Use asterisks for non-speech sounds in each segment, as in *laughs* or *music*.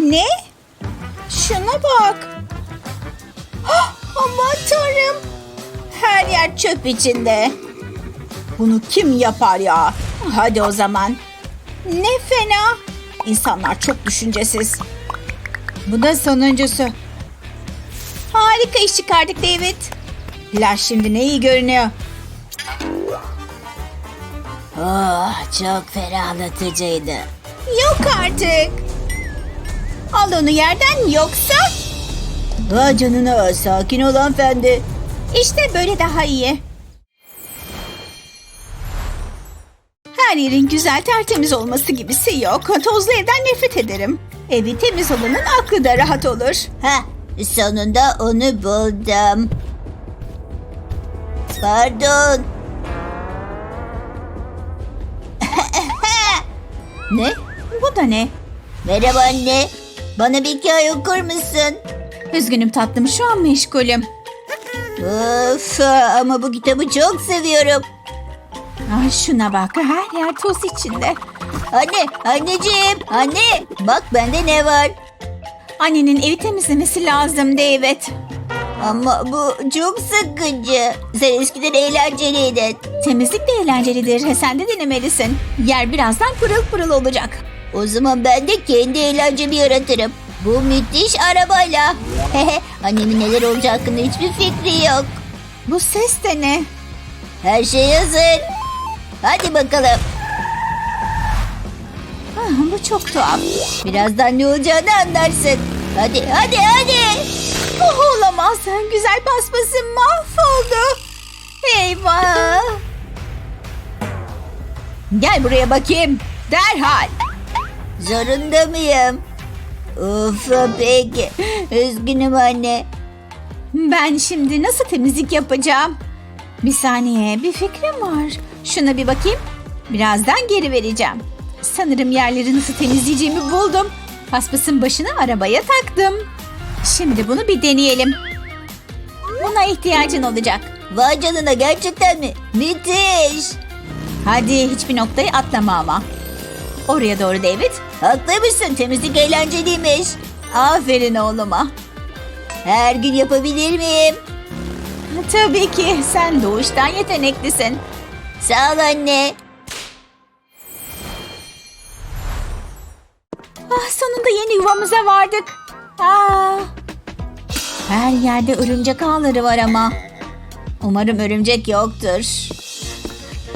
Ne? Şuna bak. Ah, aman tanrım. Her yer çöp içinde. Bunu kim yapar ya? Hadi o zaman. Ne fena. İnsanlar çok düşüncesiz. Bu da sonuncusu. Harika iş çıkardık David. Flash şimdi ne iyi görünüyor. Oh, çok ferahlatıcıydı. Yok artık. Al onu yerden yoksa... Ha canına sakin ol hanımefendi. İşte böyle daha iyi. Her yerin güzel tertemiz olması gibisi yok. Tozlu evden nefret ederim. Evi temiz olanın aklı da rahat olur. Ha sonunda onu buldum. Pardon. ne? Bu da ne? Merhaba anne. Bana bir hikaye okur musun? Üzgünüm tatlım şu an meşgulüm. Of ama bu kitabı çok seviyorum. Ay şuna bak her yer toz içinde. Anne, anneciğim, anne. Bak bende ne var. Annenin evi temizlemesi lazım David. Ama bu çok sıkıcı. Sen eskiden eğlenceliydin. Temizlik de eğlencelidir. Sen de denemelisin. Yer birazdan pırıl pırıl olacak. O zaman ben de kendi eğlencemi yaratırım. Bu müthiş arabayla. *laughs* Hehe, Annemin neler olacağı hakkında hiçbir fikri yok. Bu ses de ne? Her şey hazır. Hadi bakalım. Ah, bu çok tuhaf. Birazdan ne olacağını anlarsın. Hadi, hadi, hadi. Oh, olamaz. Güzel paspasım mahvoldu. Eyvah. Gel buraya bakayım. Derhal. Zorunda mıyım? Of peki. Üzgünüm anne. Ben şimdi nasıl temizlik yapacağım? Bir saniye bir fikrim var. Şuna bir bakayım. Birazdan geri vereceğim. Sanırım yerleri nasıl temizleyeceğimi buldum. Paspasın başını arabaya taktım. Şimdi bunu bir deneyelim. Buna ihtiyacın olacak. Vay canına gerçekten mi? Müthiş. Hadi hiçbir noktayı atlama ama. Oraya doğru David. Haklıymışsın temizlik eğlenceliymiş. Aferin oğluma. Her gün yapabilir miyim? Tabii ki sen doğuştan yeteneklisin. Sağ ol anne. Ah, sonunda yeni yuvamıza vardık. Aa, her yerde örümcek ağları var ama. Umarım örümcek yoktur.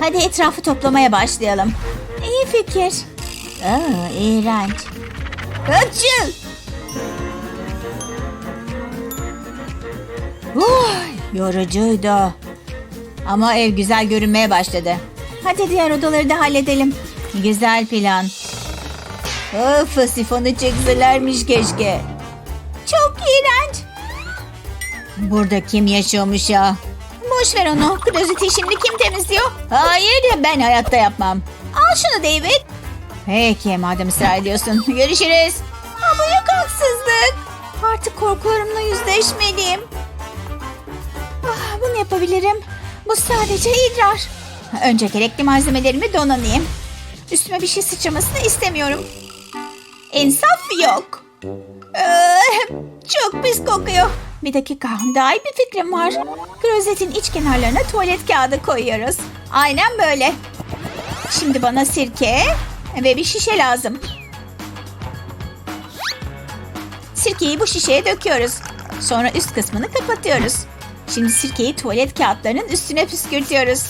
Hadi etrafı toplamaya başlayalım. İyi fikir. Aa, iğrenç. Açıl. Uh, yorucuydu. Ama ev güzel görünmeye başladı. Hadi diğer odaları da halledelim. Güzel plan. Of sifonu çekselermiş keşke. Çok iğrenç. Burada kim yaşıyormuş ya? Boş ver onu. Klozeti şimdi kim temizliyor? Hayır ben hayatta yapmam. Al şunu David. Peki madem ısrar ediyorsun. Görüşürüz. Bu yok haksızlık. Artık korkularımla yüzleşmeliyim. Ah, bunu yapabilirim. Bu sadece idrar. Önce gerekli malzemelerimi donanayım. Üstüme bir şey sıçramasını istemiyorum. İnsaf yok. Ee, çok pis kokuyor. Bir dakika daha iyi bir fikrim var. Klozetin iç kenarlarına tuvalet kağıdı koyuyoruz. Aynen böyle. Şimdi bana sirke ve bir şişe lazım. Sirkeyi bu şişeye döküyoruz. Sonra üst kısmını kapatıyoruz. Şimdi sirkeyi tuvalet kağıtlarının üstüne püskürtüyoruz.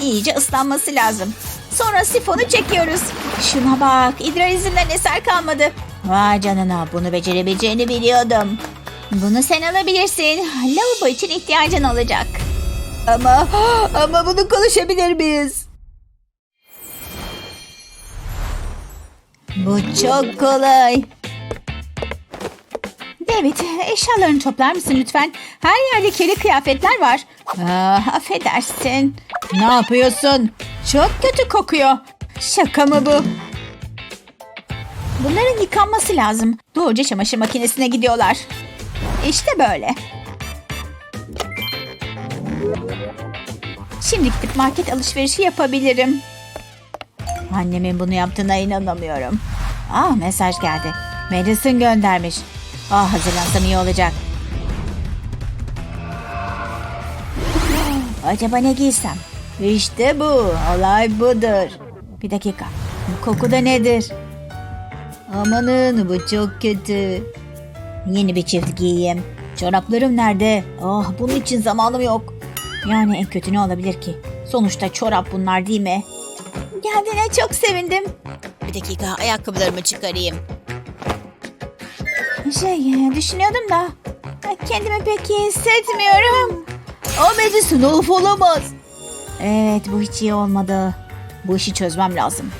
İyice ıslanması lazım. Sonra sifonu çekiyoruz. Şuna bak, idrar izinden eser kalmadı. Vay canına bunu becerebileceğini biliyordum. Bunu sen alabilirsin. Lavabo için ihtiyacın olacak. Ama *gasps* ama bunu konuşabilir miyiz? Bu çok kolay. David, eşyalarını toplar mısın lütfen? Her yerde kirli kıyafetler var. Ah, affedersin. Ne yapıyorsun? Çok kötü kokuyor. Şaka mı bu? Bunların yıkanması lazım. Doğruca çamaşır makinesine gidiyorlar. İşte böyle. Şimdi gidip market alışverişi yapabilirim. Annemin bunu yaptığına inanamıyorum. Ah mesaj geldi. Madison göndermiş. Ah hazırlansam iyi olacak. Acaba ne giysem? İşte bu. Olay budur. Bir dakika. Bu koku da nedir? Amanın bu çok kötü. Yeni bir çift giyeyim. Çoraplarım nerede? Ah bunun için zamanım yok. Yani en kötü ne olabilir ki? Sonuçta çorap bunlar değil mi? Geldiğine çok sevindim. Bir dakika ayakkabılarımı çıkarayım. Şey e, düşünüyordum da e, kendimi pek iyi hissetmiyorum. Ahmet'in of olamaz. Evet bu hiç iyi olmadı. Bu işi çözmem lazım.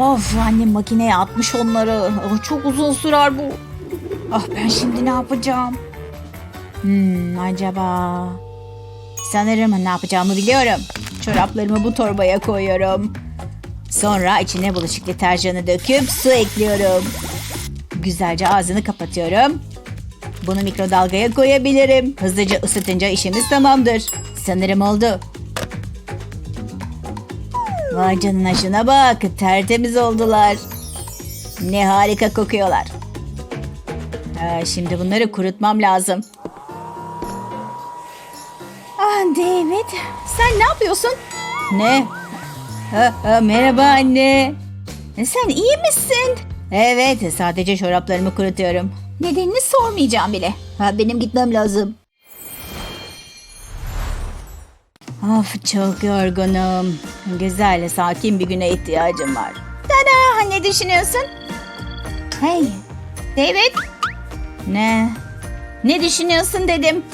Of annem makineye atmış onları. Oh, çok uzun sürer bu. Ah ben şimdi ne yapacağım? Hmm, acaba... Sanırım ne yapacağımı biliyorum. Çoraplarımı bu torbaya koyuyorum. Sonra içine bulaşık deterjanı döküp su ekliyorum. Güzelce ağzını kapatıyorum. Bunu mikrodalgaya koyabilirim. Hızlıca ısıtınca işimiz tamamdır. Sanırım oldu. Vay canına şuna bak. Tertemiz oldular. Ne harika kokuyorlar. Ha, şimdi bunları kurutmam lazım. Ah David, sen ne yapıyorsun? Ne? Ha, ha, merhaba anne. E, Sen iyi misin? Evet, sadece çoraplarımı kurutuyorum. Nedenini sormayacağım bile. Ha, benim gitmem lazım. Of çok yorgunum. Güzel, sakin bir güne ihtiyacım var. Tada, ne düşünüyorsun? Hey, David. Ne? Ne düşünüyorsun dedim.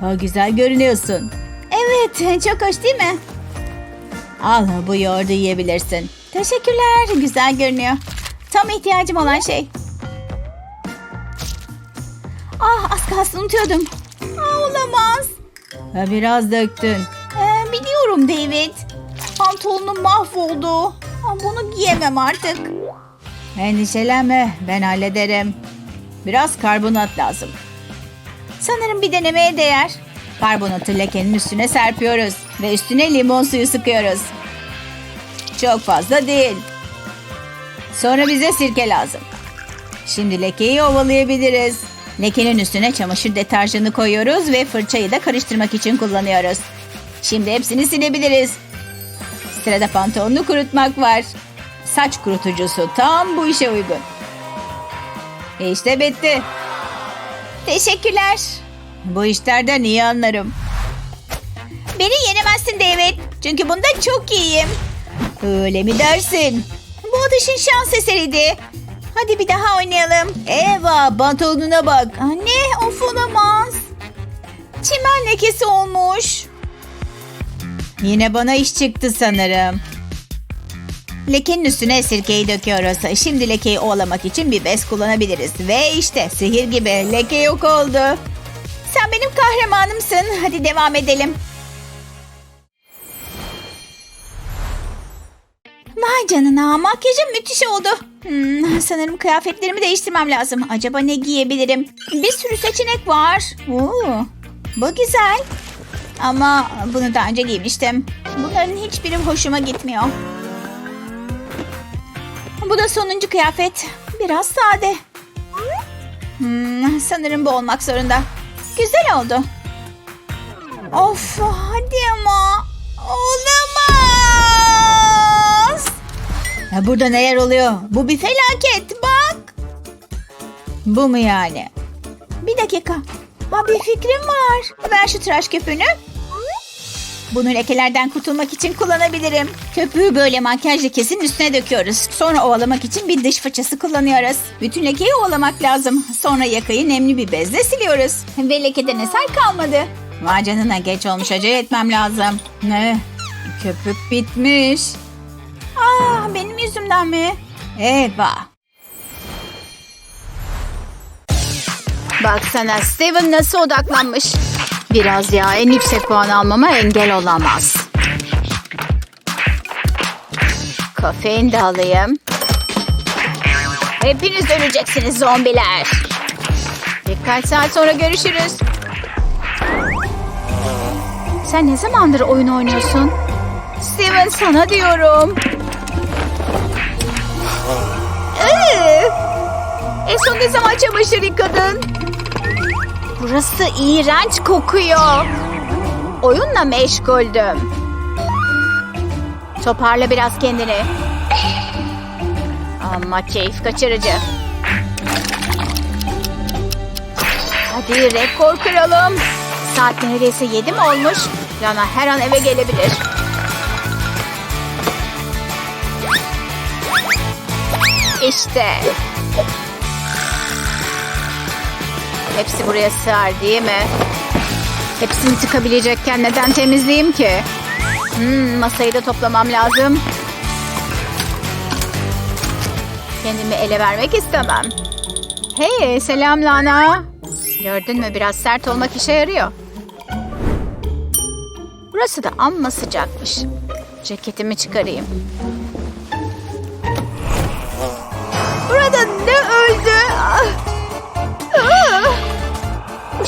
Ha, güzel görünüyorsun. Evet, çok hoş değil mi? Al bu yoğurdu yiyebilirsin. Teşekkürler, güzel görünüyor. Tam ihtiyacım olan şey. Ah, az kalsın unutuyordum. Aa, olamaz. Ha, biraz döktün. Ee, biliyorum David. Pantolonum mahvoldu. Ama bunu giyemem artık. Endişelenme ben hallederim. Biraz karbonat lazım. Sanırım bir denemeye değer. Karbonatı lekenin üstüne serpiyoruz. Ve üstüne limon suyu sıkıyoruz. Çok fazla değil. Sonra bize sirke lazım. Şimdi lekeyi ovalayabiliriz. Lekenin üstüne çamaşır deterjanı koyuyoruz ve fırçayı da karıştırmak için kullanıyoruz. Şimdi hepsini silebiliriz. Sırada pantolonunu kurutmak var. Saç kurutucusu tam bu işe uygun. İşte bitti. Teşekkürler. Bu işlerden iyi anlarım. Beni yenemezsin David. Çünkü bunda çok iyiyim. Öyle mi dersin? Bu atışın şans eseriydi. Hadi bir daha oynayalım. Eva pantolonuna bak. Anne of olamaz. Çimen lekesi olmuş. Yine bana iş çıktı sanırım. Lekenin üstüne sirkeyi döküyoruz. Şimdi lekeyi ovalamak için bir bez kullanabiliriz. Ve işte sihir gibi leke yok oldu. Sen benim kahramanımsın. Hadi devam edelim. Vay canına makyajım müthiş oldu. Hmm, sanırım kıyafetlerimi değiştirmem lazım. Acaba ne giyebilirim? Bir sürü seçenek var. Oo, bu güzel. Ama bunu daha önce giymiştim. Bunların hiçbiri hoşuma gitmiyor. Bu da sonuncu kıyafet. Biraz sade. Hmm, sanırım bu olmak zorunda. Güzel oldu. Of hadi ama. Olamaz. Ya burada neler oluyor? Bu bir felaket bak. Bu mu yani? Bir dakika. Ha, bir fikrim var. Ver şu tıraş köpüğünü. Bunu lekelerden kurtulmak için kullanabilirim. Köpüğü böyle makyaj lekesinin üstüne döküyoruz. Sonra ovalamak için bir dış fırçası kullanıyoruz. Bütün lekeyi ovalamak lazım. Sonra yakayı nemli bir bezle siliyoruz. Ve lekeden eser kalmadı. Vay canına geç olmuş acele etmem lazım. Ne? Köpük bitmiş. Aa, benim yüzümden mi? Eyvah. Baksana Steven nasıl odaklanmış. Biraz ya en yüksek puan almama engel olamaz. Kafein de alayım. Hepiniz öleceksiniz zombiler. Birkaç saat sonra görüşürüz. Sen ne zamandır oyun oynuyorsun? Steven sana diyorum. Ee, en son ne zaman çamaşır yıkadın? Burası iğrenç kokuyor. Oyunla meşguldüm. Toparla biraz kendini. Ama keyif kaçırıcı. Hadi rekor kıralım. Saat neredeyse yedi mi olmuş? Lana her an eve gelebilir. İşte. Hepsi buraya sığar değil mi? Hepsini tıkabilecekken neden temizleyeyim ki? Hmm, masayı da toplamam lazım. Kendimi ele vermek istemem. Hey selam Lana. Gördün mü biraz sert olmak işe yarıyor. Burası da amma sıcakmış. Ceketimi çıkarayım.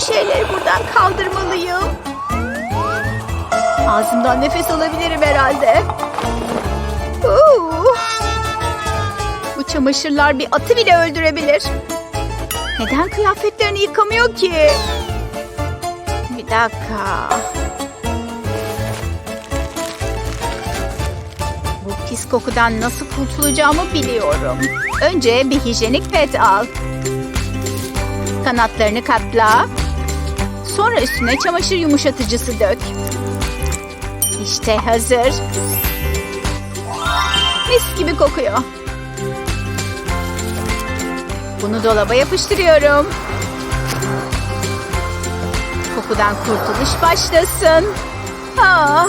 Şeyleri buradan kaldırmalıyım. Ağzımdan nefes alabilirim herhalde. Bu çamaşırlar bir atı bile öldürebilir. Neden kıyafetlerini yıkamıyor ki? Bir dakika. Bu pis kokudan nasıl kurtulacağımı biliyorum. Önce bir hijyenik pet al. Kanatlarını katla. Sonra üstüne çamaşır yumuşatıcısı dök. İşte hazır. Mis gibi kokuyor. Bunu dolaba yapıştırıyorum. Kokudan kurtuluş başlasın. Ah.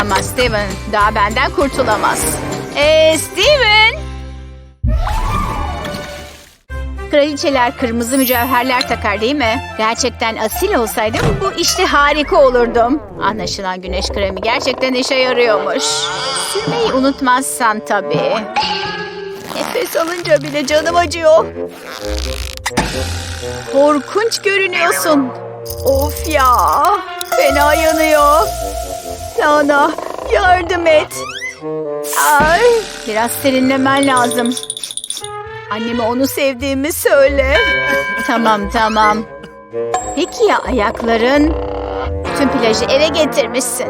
Ama Steven daha benden kurtulamaz. Ee, Steven! Kraliçeler kırmızı mücevherler takar değil mi? Gerçekten asil olsaydım bu işte harika olurdum. Anlaşılan güneş kremi gerçekten işe yarıyormuş. Sürmeyi unutmazsan tabii. Nefes alınca bile canım acıyor. Korkunç görünüyorsun. Of ya. Fena yanıyor. Lana yardım et. Ay, biraz serinlemen lazım. Anneme onu sevdiğimi söyle. tamam tamam. Peki ya ayakların? Tüm plajı eve getirmişsin.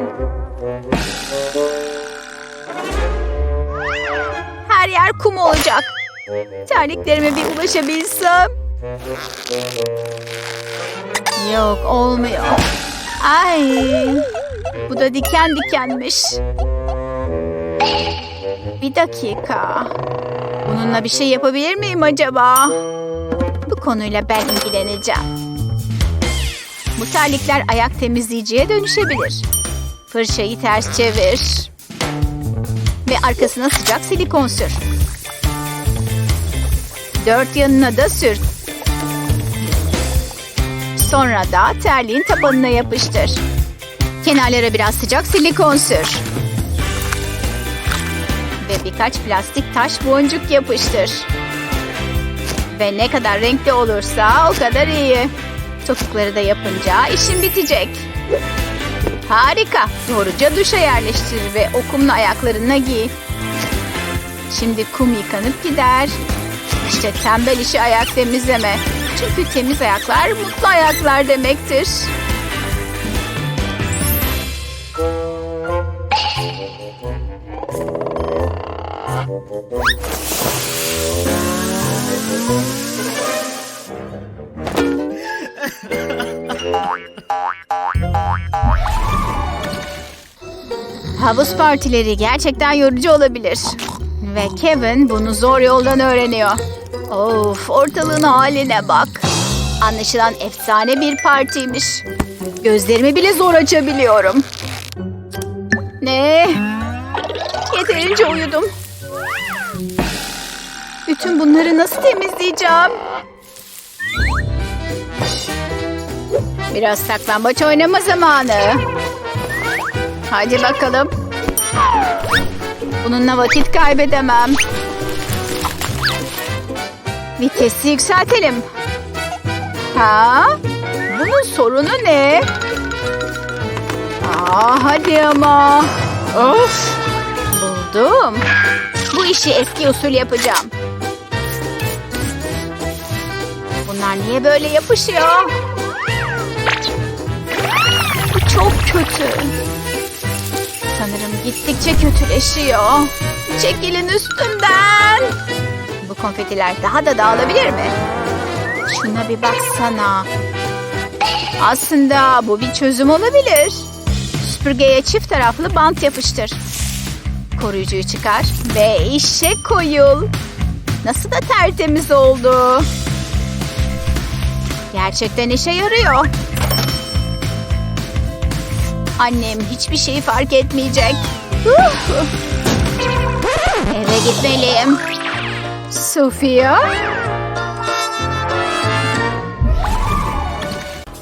Her yer kum olacak. Terliklerime bir ulaşabilsem. Yok olmuyor. Ay. Bu da diken dikenmiş. Bir dakika. Bununla bir şey yapabilir miyim acaba? Bu konuyla ben ilgileneceğim. Bu terlikler ayak temizleyiciye dönüşebilir. Fırçayı ters çevir. Ve arkasına sıcak silikon sür. Dört yanına da sür. Sonra da terliğin tabanına yapıştır. Kenarlara biraz sıcak silikon sür. Birkaç plastik taş boncuk yapıştır. Ve ne kadar renkli olursa o kadar iyi. Topukları da yapınca işin bitecek. Harika. Doğruca duşa yerleştir ve o kumlu ayaklarına giy. Şimdi kum yıkanıp gider. İşte tembel işi ayak temizleme. Çünkü temiz ayaklar mutlu ayaklar demektir. Havuz partileri gerçekten yorucu olabilir. Ve Kevin bunu zor yoldan öğreniyor. Of ortalığın haline bak. Anlaşılan efsane bir partiymiş. Gözlerimi bile zor açabiliyorum. Ne? Yeterince uyudum. Bütün bunları nasıl temizleyeceğim? Biraz saklambaç oynama zamanı. Hadi bakalım. Bununla vakit kaybedemem. Vitesi yükseltelim. Ha? Bunun sorunu ne? Aa, hadi ama. Of. Buldum. Bu işi eski usul yapacağım. Bunlar niye böyle yapışıyor? Bu çok kötü. Sanırım gittikçe kötüleşiyor. Çekilin üstümden. Bu konfetiler daha da dağılabilir mi? Şuna bir baksana. Aslında bu bir çözüm olabilir. Süpürgeye çift taraflı bant yapıştır. Koruyucuyu çıkar ve işe koyul. Nasıl da tertemiz oldu. Gerçekten işe yarıyor. Annem hiçbir şeyi fark etmeyecek. Eve gitmeliyim. Sofia?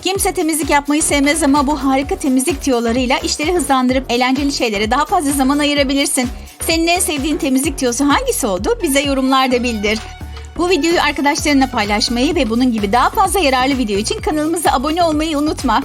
Kimse temizlik yapmayı sevmez ama bu harika temizlik tiyolarıyla işleri hızlandırıp eğlenceli şeylere daha fazla zaman ayırabilirsin. Senin en sevdiğin temizlik tiyosu hangisi oldu? Bize yorumlarda bildir. Bu videoyu arkadaşlarınla paylaşmayı ve bunun gibi daha fazla yararlı video için kanalımıza abone olmayı unutma.